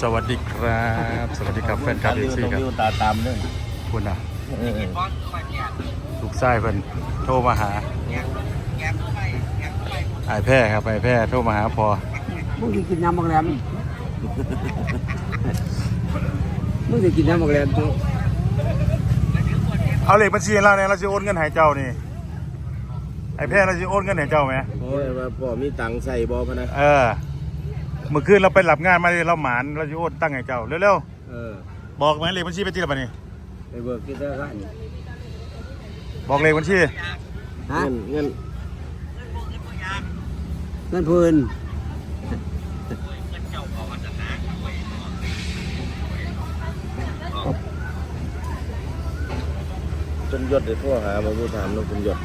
สวัสดีครับ สวัสดีครับแฟนคลับเอซีครับวิวตาตามด้วยคุณอะเออลูกชายเพิ่นโทรมาหาไอายแพร่ครับไอายแพร่โทรมาหาพอมึงจะกินน้ำมักแรมมึงจะกินน้ำมักแรมตัวเอาเลขบัญชีให้เราเนี่ยเราจะโอนเงินให้เจ้านี่ไอายแพร่เราจะโอนเงินให้เจ้าไหมโอ้ยว่าพ่อมีตังค์ใส่บ่พะนะเออ เมื่อคืนเราไปหลับงานมาเลยเราหมานเราจะโอนตั้งให้เจ้าเร็วเออๆบอกไหมเลขบัญชีไปที่ละบัดนี้ไปเบิกที่ธนาคารบอกเลขบัญชีฮะเงินเงินเงินพื้นจนยศได้โทั่วหามาผู้ถามน้องคุณยศ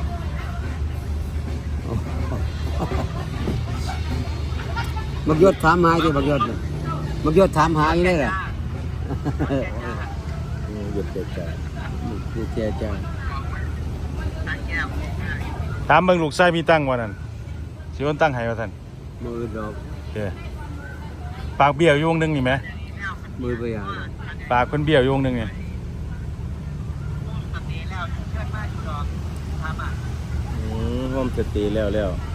บักยศถามหาอยู่บักยศน่ะบักยศถามหาอยู่ได้แหละอืมยศเกิดจากกูเจ๊จ้าถามเบิ่งลูกชายมีตั้งวันนั้นสิโอนตั้งให้ว่าท่านมือดอกโอเคปากเบี้ยวอยู่วงหนึงนี่ไหมมือไปอย่างปากเพิ่นเบี้ยวอยู่วงหนึงนี่อืมโฮมสเตย์แล้วแล้ว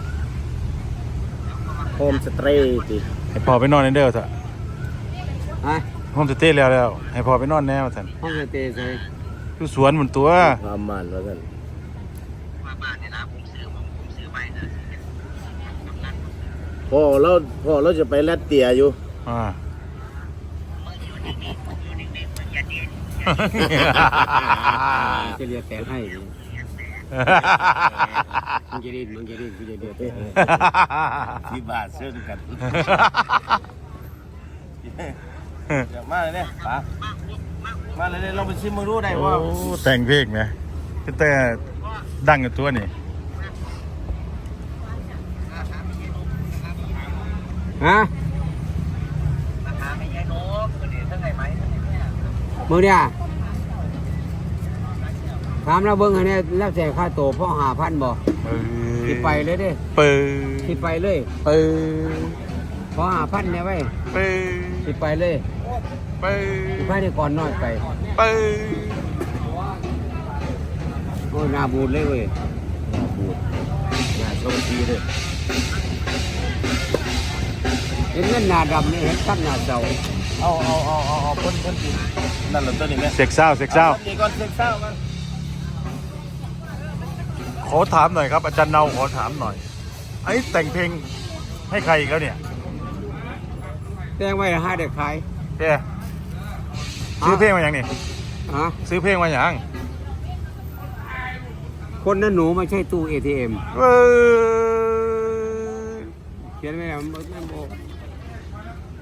โฮ มสเตย์ติให้พ่อไปนอนในเด้อเถอะฮะโฮมสเตย์แล้วแล้ว ให้พ่อไปนอนแน่ว่าท่านห้องสเตย์ใส่อยู่สวนหมุนตัวความมันว่าซั่นพ่อเราพ่อเราจะไปแลดเตียอยู่อ่าจะเรียกแต่ให้ดิ มึงจะรีดมึงจะรีดกูจะเรียกแต่ให้ที่บาทเชิญกันเดี๋ยวมาเลยเนี่ยป๋ามาเลยเนี่ยลองไปชิมมึงรู้ได้โอ้ว่าแต่งเพลงไหมแต่ดังกับตัวนี่ฮะมือเนี่ยถามเราเบิ้งอันนี้แล้วแต่ค่าโตวพ่อหาพันบ่เออที่ไปเลยเด้เปิที่ไปเลยเปิพ่อหาพันเนี่ยไว้เปิที่ไปเลยเปิที่ไปได้ก่อนน้อยไปเปิโอ้ยหนาบูดเลยเว้ยอย่าโชคดีเลยเห็นเงินหนาดำนี่เห็นตั้งหนาเสาเอาเอาเอาเอาเอาพ่นพ่นดินนั่นแหละตัวนี้ไหมเสกเศร้าเสกเศร้าพ่นดีก่อนเซ็กเศร้ากัน ขอถามหน่อยครับอาจารย์เนาขอถามหน่อยไอ้แต่งเพลงให้ใครอีกแล้วเนี่ยแต่งไว้ห้าเด็กขายแกซื้อเพลงมาอย่างนี่ฮะซื้อเพลงมาอย่างคนนั้นหนูไม่ใช่ตู้ ATM เออเขียนไว้แล้วมันไม่บอก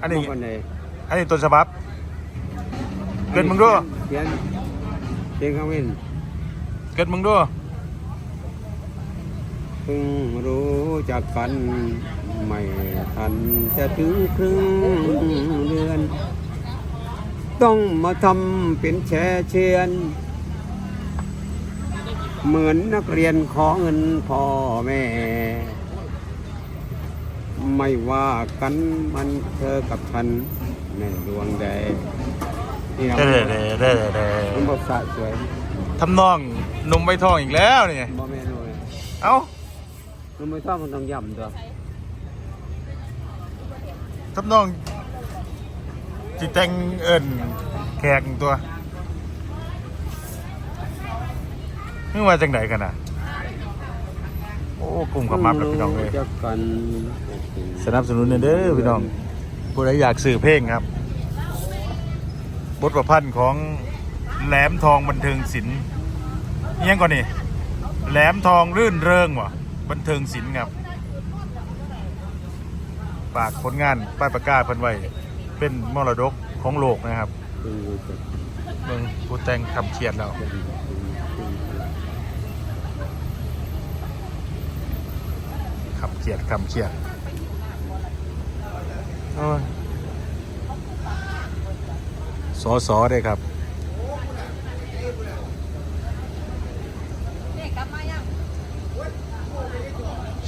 อันนี้คนไหนอันนี้ต้นฉบับเกิดมึงด้วยเขียนเขียนข้างเว้นเกิดมึงด้วยเพิ่งรู้จักกัน ไม่ทันจะถึงครึ่งเดือน ต้องมาทำเป็นแชร์เชือนเหมือนนักเรียนขอเงินพ่อแม่ ไม่ว่ากันมันเธอกับฉันในดวงใดนี่นะเด้เด้เด้เด้มันบอกสะสวยทำนองหนุ่มใบทองอีกแล้วนี่บ่แม่นเลย เอ้า มันไม่ชอบมันต้องย่ำตัวทำนองจิแต่งเอิญแขกตัวนี่ว่าจังไหนกันอะโอ้กลุ่มกับมับแล้วพี่น้องเลยรู้จักกันสนับสนุนเด้อพี่น้องผู้ใดอยากสื่อเพลงครับ บทประพันธ์ของแหลมทองบันเทิงศิลป์อิหยังก่อนนี่แหลมทองรื่นเริงวะ บันเทิงศิลป์ครับฝากผลงานป้ายประกาศเพิ่นไว้เป็นมรดกของโลกนะครับเมืองผู้แต่งคำเขียนแล้วคำเขียนคำเขียนสอสอได้ครับ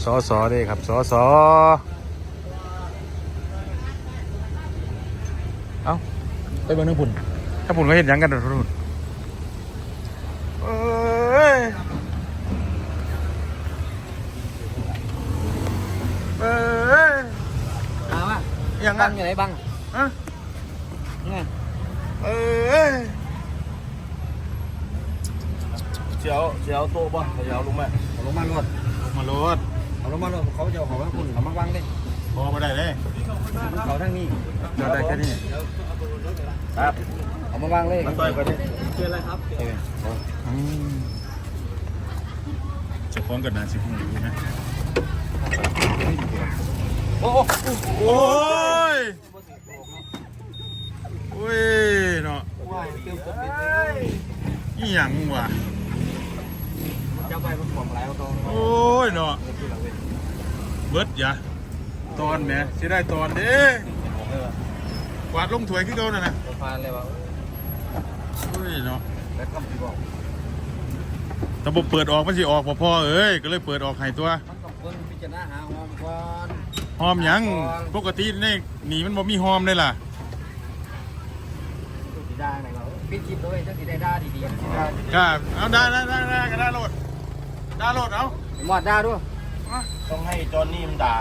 สอสอได้ครับสอสอเอ้าไปเบิ่งนึงพุ่นถ้าพุ่นก็เห็นหยังกันเด้อพุ่นเอ้ยเอ้ยเอาวะหยังบัอะงอยู่ไหนบังฮะนี่ไงเอ้ยเสียวเสียวโตบ่เสียวลงมาเอาลงมาลวดลงมาโลด เอาลงมาลวดเขาจะเอาของว่าคุณเอามาบังดิพอมาได้เลยเขาทั้งนี้จอดได้แค่นี้ครับเอามาบังเลยมันต่อยกันดิเชื่ออะไรครับอืมเจะคล้าของกันนาสิคงอยู่นะโอ้โหโอ้ยโอ้ยเนาะว้ายเติมตัวอีหยังวะเจ้าไปมันของแล้วตรงโอ้ยเนาะ เบิดอย่าตอนแหมสิได้ตอนเด้กวาดลงถ้วยขึ้นเก่านั่นนะตัวฟานเลยวะโอ้ยเนาะแล้วก็พี่บอกแต่บ่เปิดออกมันสิออกบ่พอเอ้ยก็เลยเปิดออกให้ตัวมันต้องคนพิจารณาหาหอมก่อนหอมหยังปกติในนี่มันบ่มีหอมเลยล่ะดูสีดาไหนเราปิดคลิปด้วยถ้าสีได้ด้าดีๆสีดาก็เอาได้ได้ได้ได้ก็ได้โหลดได้โหลดเอาหมอดด้าด้วย ต้องให้จอนนี่มันด่า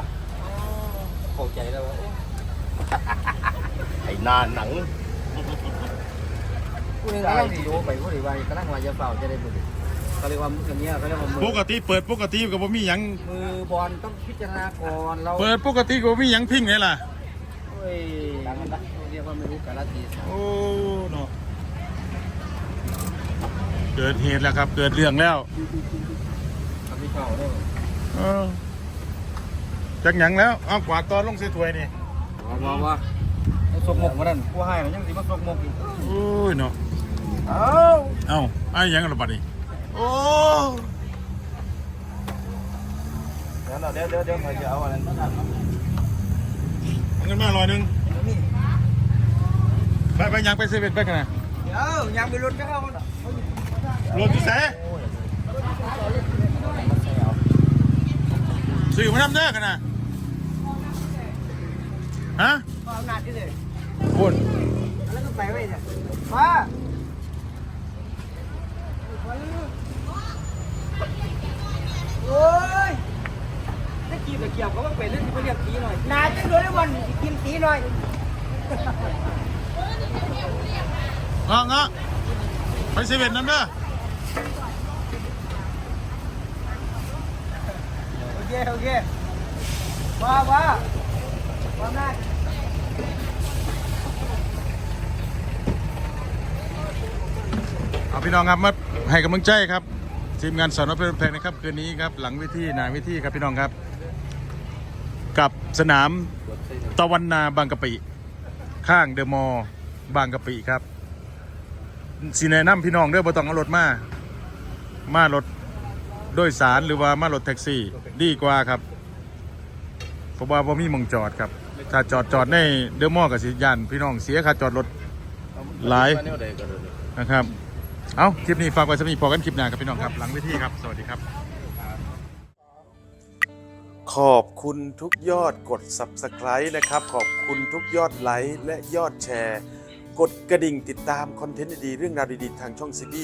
เข้าใจแล้วว่าไอ้นานหนังกูนึงกำลังสีดูไปกูดีว่ากำลังว่าจะเฝ้าจะได้บุญเขาเรียกว่ามือเนี้ยเขาเรียกว่ามืปกติเปิดปกติก็บ่มีหยังมือบอลต้องพิจารณาก่อนเราเปิดปกติก็บ่มีหยังพิงเลยล่ะเฮ้ยเรียกว่าไม่รู้กาลทีโอ้เนาะเกิดเหตุแล้วครับ เกิดเรื่องแล้วทำให้เก่าด้วยเออ จักหยังแล้วเอากวาดตอนลงใส่ถ้วยนี่ว่าว่าสกมกมาดันกูให้มันยังสิมาสกมกอีกโอ้ยเนาะเอ้าเอ้าไอ้หยังกันละบัดนี้โอ้เดี๋ยวเดี๋ยวเดี๋ยวเดี๋ยวเขาจะเอาอะไรมาทำเอาเงินมาร้อยหนึงไปไปยังไปเซเว่นไปกันนะเดี๋ยวยังไปลุ้นก็เข้าโหลดอยู่แส สื่อมาทำเด้อกันนะฮะเอาหน้าที่เลยคุณแล้วก็ไปไว้เนี่ยมาโอ้ยถ้ากีบเกี่ยวก็ว่าเป็นเรื่องที่เขาเรียกตีหน่อยนาจะดูได้วันกินตีหน่อยงอเงาะไปเซเว่นนั่นเด้อ โอ เคโอเคว่าว่าว่าหน้าเอาพี่น้องครับมาให้กำลังใจครับทีมงานสอนอเพลินเพลงนะครับคืนนี้ครับหลังวิธีนาวิธีครับพี่น้องครับ กับสนามตะวันนาบางกะปิ ข้างเดอะมอลล์บางกะปิครับสีแนะนำพี่น้องเด้อบ่ต้องเอารถมา มารถ โดยสารหรือว่ามารถแท็กซี่ ดีกว่าครับเพราะว่าบ่มีหมองจอดครับ ถ้าจอดจอดในเดอะมอลล์กับสิยานพี่น้องเสียค่าจอดรถ หลาย นะครับ เอาคลิปนี้ฝากไว้สมีพอกันคลิปหน้าครับพี่น้องครับหลังเวิธีครับ สวัสดีครับ ขอบคุณทุกยอดกด Subscribe นะครับ ขอบคุณทุกยอดไลค์และยอดแชร์ กดกระดิ่งติดตามคอนเทนต์ดีๆเรื่องราวดีๆทางช่องซีบี